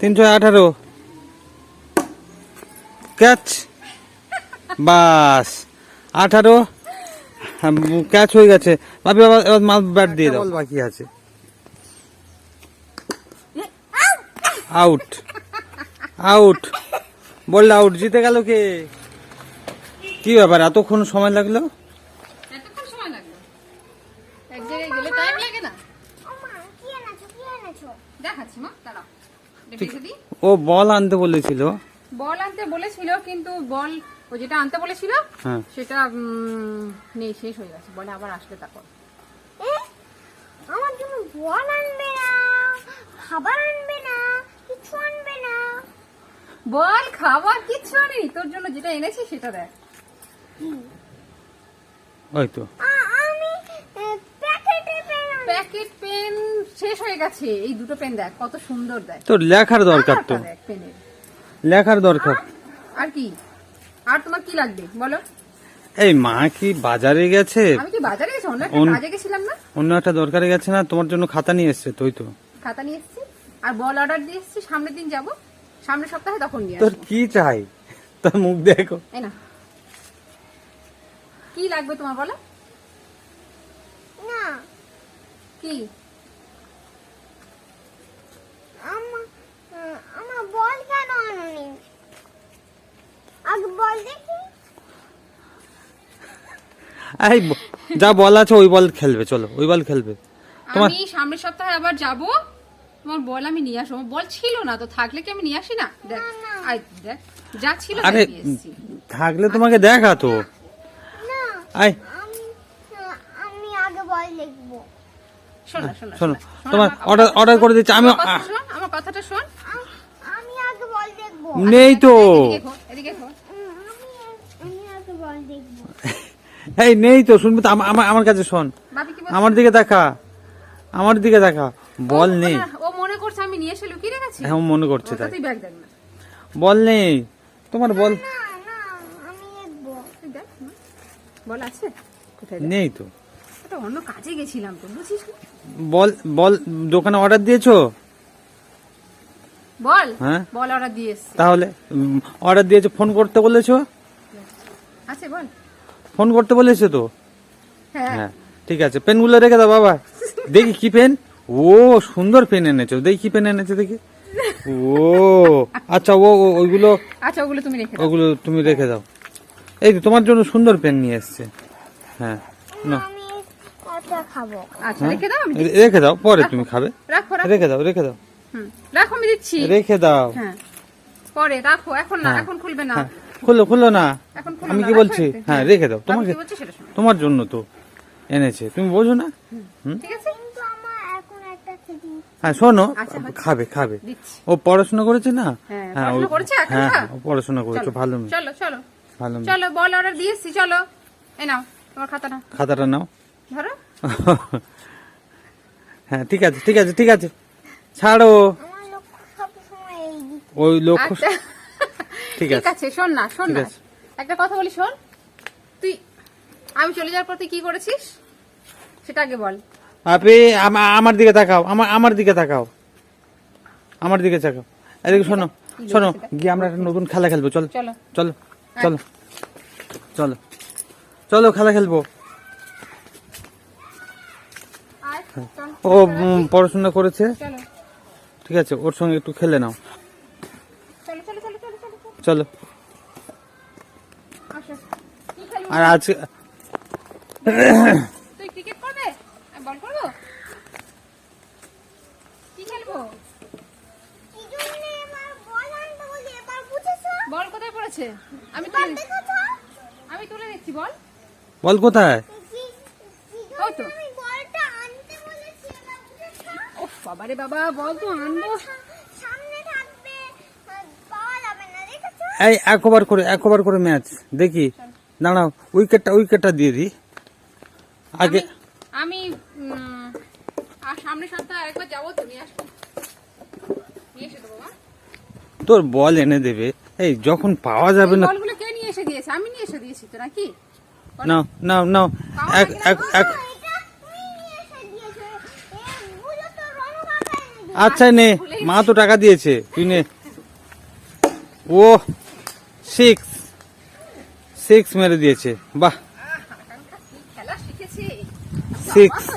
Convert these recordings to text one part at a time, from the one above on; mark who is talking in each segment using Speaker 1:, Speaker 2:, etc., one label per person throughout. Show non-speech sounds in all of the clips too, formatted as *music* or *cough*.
Speaker 1: তিনশো আঠারো। ক্যাচ। বাস। আঠারো। ক্যাচ হয়ে গেছে। আবার এবার মাল ব্যাট দিয়ে দাও। বাকি আছে। আউট। আউট। বললে আউট। জিতে গেল কে? কি ব্যাপার? এতক্ষণ সময় লাগল
Speaker 2: এতক্ষণ সময় লাগল এক জায়গায় গেলে টাইম লাগে না
Speaker 3: ওমা কি এনেছো কি এনেছো
Speaker 2: দেখাচ্ছি মা দাঁড়াও রেখে দিই
Speaker 1: ও বল আনতে বলেছিল।
Speaker 2: বল আনতে বলেছিল কিন্তু বল ও যেটা আনতে বলেছিল
Speaker 1: হ্যাঁ।
Speaker 2: সেটা নেই শেষ হয়ে গেছে। বলে আবার আসলে তারপর।
Speaker 3: আমার জন্য বল আনবে না খাবার আনবে না কিছু আনবে না।
Speaker 2: বল খাবার কিচ্ছু নেই তোর জন্য যেটা এনেছি সেটা দেখ।
Speaker 1: ওই তো।
Speaker 3: আ- আমি প্যাকেটে পেন
Speaker 2: প্যাকেট পেন শেষ হয়ে গেছে। এই দুটো পেন দেখ কত সুন্দর দেখ।
Speaker 1: তোর লেখার দরকার তো। লেখার দরকার।
Speaker 2: আর কি? আর তোমার কি লাগবে? বলো।
Speaker 1: এই মা কি বাজারে গেছে?
Speaker 2: আমি কি বাজারে গেছি? অন্য একটা কাজে গেছিলাম না?
Speaker 1: অন্য একটা দরকারে গেছে না? তোমার জন্য খাতা নিয়ে এসছে তুই তো।
Speaker 2: খাতা নিয়ে এসেছি। আর বল অর্ডার দিয়ে এসেছি সামনের দিন যাব। সামনের সপ্তাহে তখন নিয়ে
Speaker 1: তোর কি চাই? তোর মুখ দেখো।
Speaker 2: এই না। কি লাগবে তোমার বলো?
Speaker 3: না।
Speaker 2: কি
Speaker 3: আমার আমার বল কেন আনুনি আগে বল দেখি
Speaker 1: এই যা বল আছে ওই বল খেলবে চলো ওই বল খেলবে। তোমার
Speaker 2: আমি সামনের সপ্তাহে আবার যাব। তোমার বল আমি নিয়ে আসব। আমার বল ছিল না তো থাকলে কি আমি নিয়ে আসি? না দেখ আয় দেখ যা ছিল
Speaker 1: আরে থাকলে তোমাকে দেখা তো।
Speaker 3: না
Speaker 1: আই।
Speaker 3: আমি আমি আগে বল দেখব
Speaker 2: শোন শোন
Speaker 1: তোমার অর্ডার অর্ডার করে দিচ্ছি আমি
Speaker 2: আমার কথাটা শোন, আমার কথাটা শোন।
Speaker 3: আমি আগে বল দেখব
Speaker 1: নেই তো।
Speaker 2: এদিকে এদিকে ঘোর।
Speaker 3: উম, আমি আমি আগে বল দেখব। *laughs*
Speaker 1: এই নেই তো শুনবি তো আমার আমার কাছে শোন? আমার দিকে দেখা। আমার দিকে দেখা। বল নেই।
Speaker 2: ও মনে করছে আমি নিয়ে এসে লুকিয়ে রেখেছি?
Speaker 1: হ্যাঁ মনে করছে তাই।
Speaker 2: তুই ব্যাগ দেখ না।
Speaker 1: বল নেই। তোমার বল।
Speaker 2: আছে? কোথায়
Speaker 1: নেই তো।
Speaker 2: অন্য কাজে গেছিলাম তো বুঝিস
Speaker 1: বল বল দোকানে অর্ডার দিয়েছ?
Speaker 2: বল।
Speaker 1: হ্যাঁ।
Speaker 2: বল অর্ডার দিয়ে
Speaker 1: তাহলে অর্ডার দিয়েছ ফোন করতে বলেছ?
Speaker 2: আছে বল
Speaker 1: ফোন করতে বলেছ তো?
Speaker 2: হ্যাঁ।
Speaker 1: হ্যাঁ ঠিক আছে পেনগুলো রেখে দাও বাবা। দেখি কি পেন। ও সুন্দর পেন এনেছো। দেখি কি পেন এনেছো দেখি। ও আচ্ছা ও ও- ওইগুলো
Speaker 2: আচ্ছা ওগুলো তুমি রেখে দাও।
Speaker 1: ওগুলো তুমি রেখে দাও। এই তো তোমার জন্য সুন্দর পেন নিয়ে এসছে। হ্যাঁ
Speaker 3: খাব।
Speaker 2: আচ্ছা
Speaker 1: হ্যাঁ?
Speaker 2: রেখে দাও আমি
Speaker 1: রে- রেখে দাও পরে তুমি খাবে।
Speaker 2: রাখো
Speaker 1: দাও রেখে দাও।
Speaker 2: রাখো আমি দিচ্ছি।
Speaker 1: রেখে দাও।
Speaker 2: হ্যাঁ। পরে রাখো এখন না। এখন খুলবে না।
Speaker 1: খুলো খুলো না। আমি কি বলছি? হ্যাঁ রেখে দাও।
Speaker 2: আমি
Speaker 1: তোমাকে
Speaker 2: কি বলছি সেটা শোনো।
Speaker 1: তোমার জন্য তো এনেছে। তুমি বোঝো না?
Speaker 2: ঠিক আছে?
Speaker 3: কিন্তু আমার এখন একটা খেতে
Speaker 1: হ্যাঁ শোনো।
Speaker 2: আচ্ছা,
Speaker 1: খাবে খাবে। ও পড়াশোনা করেছে না?
Speaker 2: হ্যাঁ,
Speaker 1: হ্যাঁ
Speaker 2: পড়াশোনা
Speaker 1: ও-
Speaker 2: করেছে
Speaker 1: হ্যাঁ? হ্যাঁ, ও পড়াশোনা করেছে। ভালো মেয়ে।
Speaker 2: চলো চলো।
Speaker 1: ভালো
Speaker 2: চলো বল অর্ডার দিয়েছি চলো। এই নাও তোমার খাতাটা
Speaker 1: খাতাটা নাও।
Speaker 2: ধরো। *laughs*
Speaker 1: হ্যাঁ ঠিক আছে ঠিক আছে ঠিক আছে। ছাড়ো। ওই লক্ষ্য
Speaker 2: আচ্ছা।
Speaker 1: ঠিক আছে।
Speaker 2: শোন না শোন না। একটা কথা বলি শোন। তুই আমি চলে যাওয়ার পর তুই কি করেছিস? সেটা আগে বল।
Speaker 1: আপনি আমার দিকে তাকাও আমার আমার দিকে তাকাও। আমার দিকে তাকাও। এদিকে শোনো শোনো গিয়ে আমরা একটা নতুন খেলা খেলব চলো
Speaker 2: চলো।
Speaker 1: চলো চলো চলো চলো খেলা খেলব। ও পড়াশোনা করেছে? ঠিক আছে ওর সঙ্গে একটু খেলে নাও।
Speaker 2: চলো।
Speaker 1: আর আজকে
Speaker 2: তুই ক্রিকেট করবে? বল করব? কি খেলব?
Speaker 3: কি জন্য এবার বল আনতে বলি এবার বুঝেছ
Speaker 2: বল কোথায় পড়েছে আমি তুলে আমি তুলে দিচ্ছি বল।
Speaker 1: বল কোথায়?
Speaker 2: ওই তো।
Speaker 3: জন্য আমি বলটা আনতে বলেছি এবার বুঝেছ?
Speaker 2: ও বাবারে বাবা বল তো আনব
Speaker 3: সামনে থাকবে আর পাওয়া যাবে না দেখেছ
Speaker 1: এই এক ওভার করে এক ওভার করে ম্যাচ। দেখি দাঁড়াও উইকেটটা উইকেটটা দিয়ে দিই। আগে
Speaker 2: আমি সামনের সপ্তাহে আরেকবার যাব তো নিয়ে আসব।
Speaker 1: তোর বল এনে দেবে। এই যখন পাওয়া যাবে না
Speaker 2: বলগুলো কে নিয়ে এসে দিয়েছে? আমি নিয়ে এসে দিয়েছি তো নাকি?
Speaker 1: নাও নাও নাও। এক এক এক
Speaker 3: তুমি।
Speaker 1: আচ্ছা নে মা তো টাকা দিয়েছে। তুই নে। ও সিক্স সিক্স মেরে দিয়েছে। বাহ।
Speaker 2: আমি।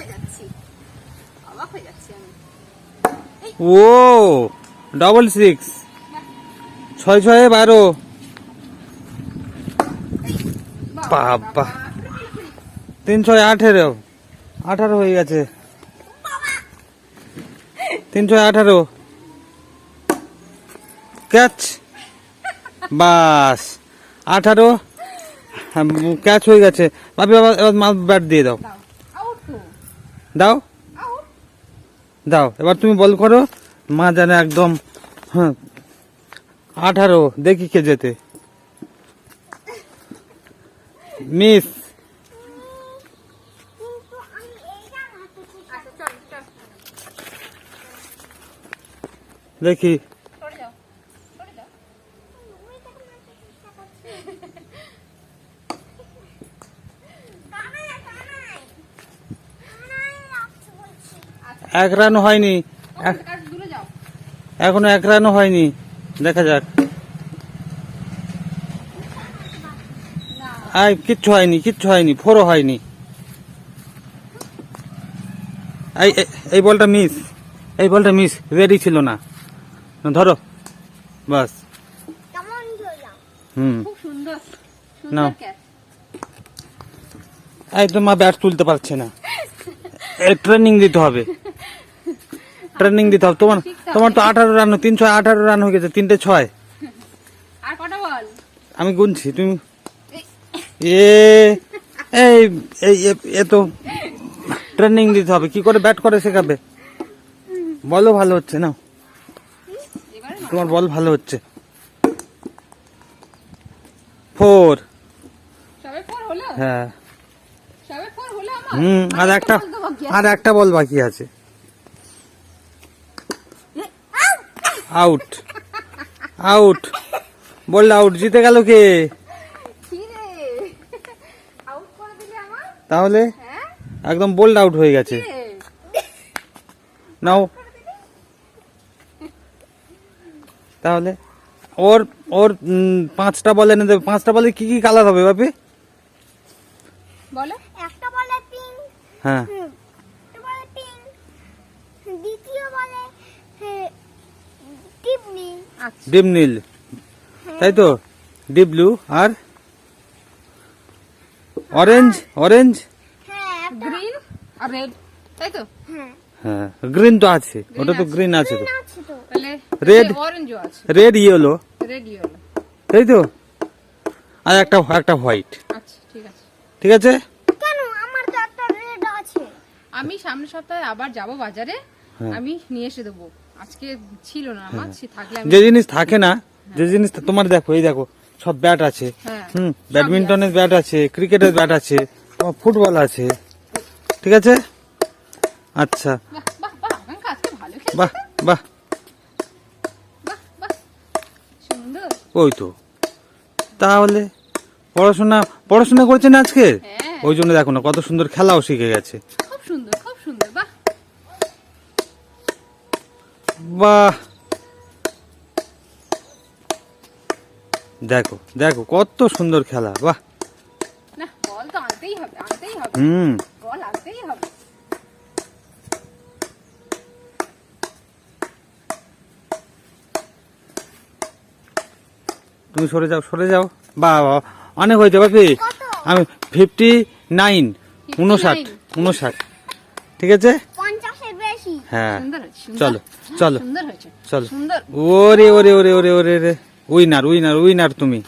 Speaker 1: ও ডবল সিক্স ছয় ছয় বারো। বাবা তিন ছয় আঠেরো। আঠারো হয়ে গেছে। তিন ছয় আঠারো। ক্যাচ বাস। আঠারো। ক্যাচ হয়ে গেছে। ভাবি, বাবা, এবার মা ব্যাট দিয়ে দাও।
Speaker 2: দাও।
Speaker 1: দাও। এবার তুমি বল করো। মা জানে একদম হ্যাঁ আঠারো। দেখি কে যেতে মিস দেখি
Speaker 2: সরে যাও সরে যাও
Speaker 3: ওইটাকে মারতে চেষ্টা করছি। কানাই, কানাই। কানাই রাখতে বলছি।
Speaker 2: আচ্ছা
Speaker 1: এক রানও হয়নি। এখনও এক রানও হয়নি। দেখা যাক।
Speaker 2: না।
Speaker 1: আয় কিচ্ছু হয়নি কিচ্ছু হয়নি ফোরও হয়নি। এই বলটা মিস এই বলটা মিস রেডি ছিল না। না, ধরো। বাস? হুম। এই তো মা ব্যাট তুলতে পারছে না। *laughs* ট্রেনিং দিতে হবে। ট্রেনিং দিতে হবে। তোমার তোমার তো আঠারো রান তিনশো আঠারো রান হয়ে গেছে তিনটে ছয়। আমি গুনছি তুমি এ এই এ- তো ট্রেনিং দিতে হবে। কি করে ব্যাট করে শেখাবে? বলও ভালো হচ্ছে না। তোমার বল ভালো হচ্ছে। ফোর হ্যাঁ। হুম আর একটা। আর একটা বল বাকি আছে। আউট আউট বল আউট জিতে গেল কে? তাহলে?
Speaker 2: হ্যাঁ?
Speaker 1: একদম বোল্ড আউট হয়ে গেছে। নাও। তাহলে? ওর ওর পাঁচটা বলে এনে দেবে। পাঁচটা বলে কি কি কালার হবে বাপি?
Speaker 2: বলো।
Speaker 3: একটা বলে পিঙ্ক
Speaker 1: হ্যাঁ।
Speaker 3: একটা বলে পিঙ্ক দ্বিতীয় বলে
Speaker 1: ডিপ নীল। তাই তো? ডিপ ব্লু আর অরেঞ্জ অরেঞ্জ।
Speaker 3: হ্যাঁ
Speaker 2: গ্রিন আর রেড তাই তো?
Speaker 3: হ্যাঁ।
Speaker 1: হ্যাঁ গ্রিন তো আছে ওটা তো গ্রিন আছে তো। Red.
Speaker 2: অরেঞ্জও আছে।
Speaker 1: রেড ইয়েলো
Speaker 2: রেড ইয়েলো
Speaker 1: তাই তো? আর একটা একটা হোয়াইট
Speaker 2: আচ্ছা ঠিক আছে।
Speaker 1: ঠিক আছে?
Speaker 3: কেন? আমার তো একটা রেড আছে।
Speaker 2: আমি সামনের সপ্তাহে আবার যাব বাজারে।
Speaker 1: হ্যাঁ।
Speaker 2: আমি নিয়ে এসে দেবো। আজকে ছিল না আমার সে থাকলে
Speaker 1: যে জিনিস থাকে না যে জিনিস তোমার দেখো এই দেখো সব ব্যাট আছে।
Speaker 2: হ্যাঁ
Speaker 1: হুম ব্যাডমিন্টনের ব্যাট আছে ক্রিকেটের ব্যাট আছে তোমার ফুটবল আছে। ঠিক আছে? আচ্ছা।
Speaker 2: বাহ বাহ
Speaker 1: ওই তো। তাহলে পড়াশোনা পড়াশোনা করছেন আজকে?
Speaker 2: হ্যাঁ।
Speaker 1: ওই জন্য দেখো না কত সুন্দর খেলাও শিখে গেছে
Speaker 2: খুব সুন্দর খুব সুন্দর বাহ
Speaker 1: বাহ। দেখো দেখো কত সুন্দর খেলা বাহ। হুম। তুমি সরে যাও সরে যাও। বা বা, অনেক হয়েছে বাপি আমি ফিফটি নাইন উনষাট উনষাট। ঠিক আছে? হ্যাঁ। চলো চলো। চলো। ওরে ওরে ওরে ওরে ওরে ওরে। উইনার উইনার উইনার তুমি।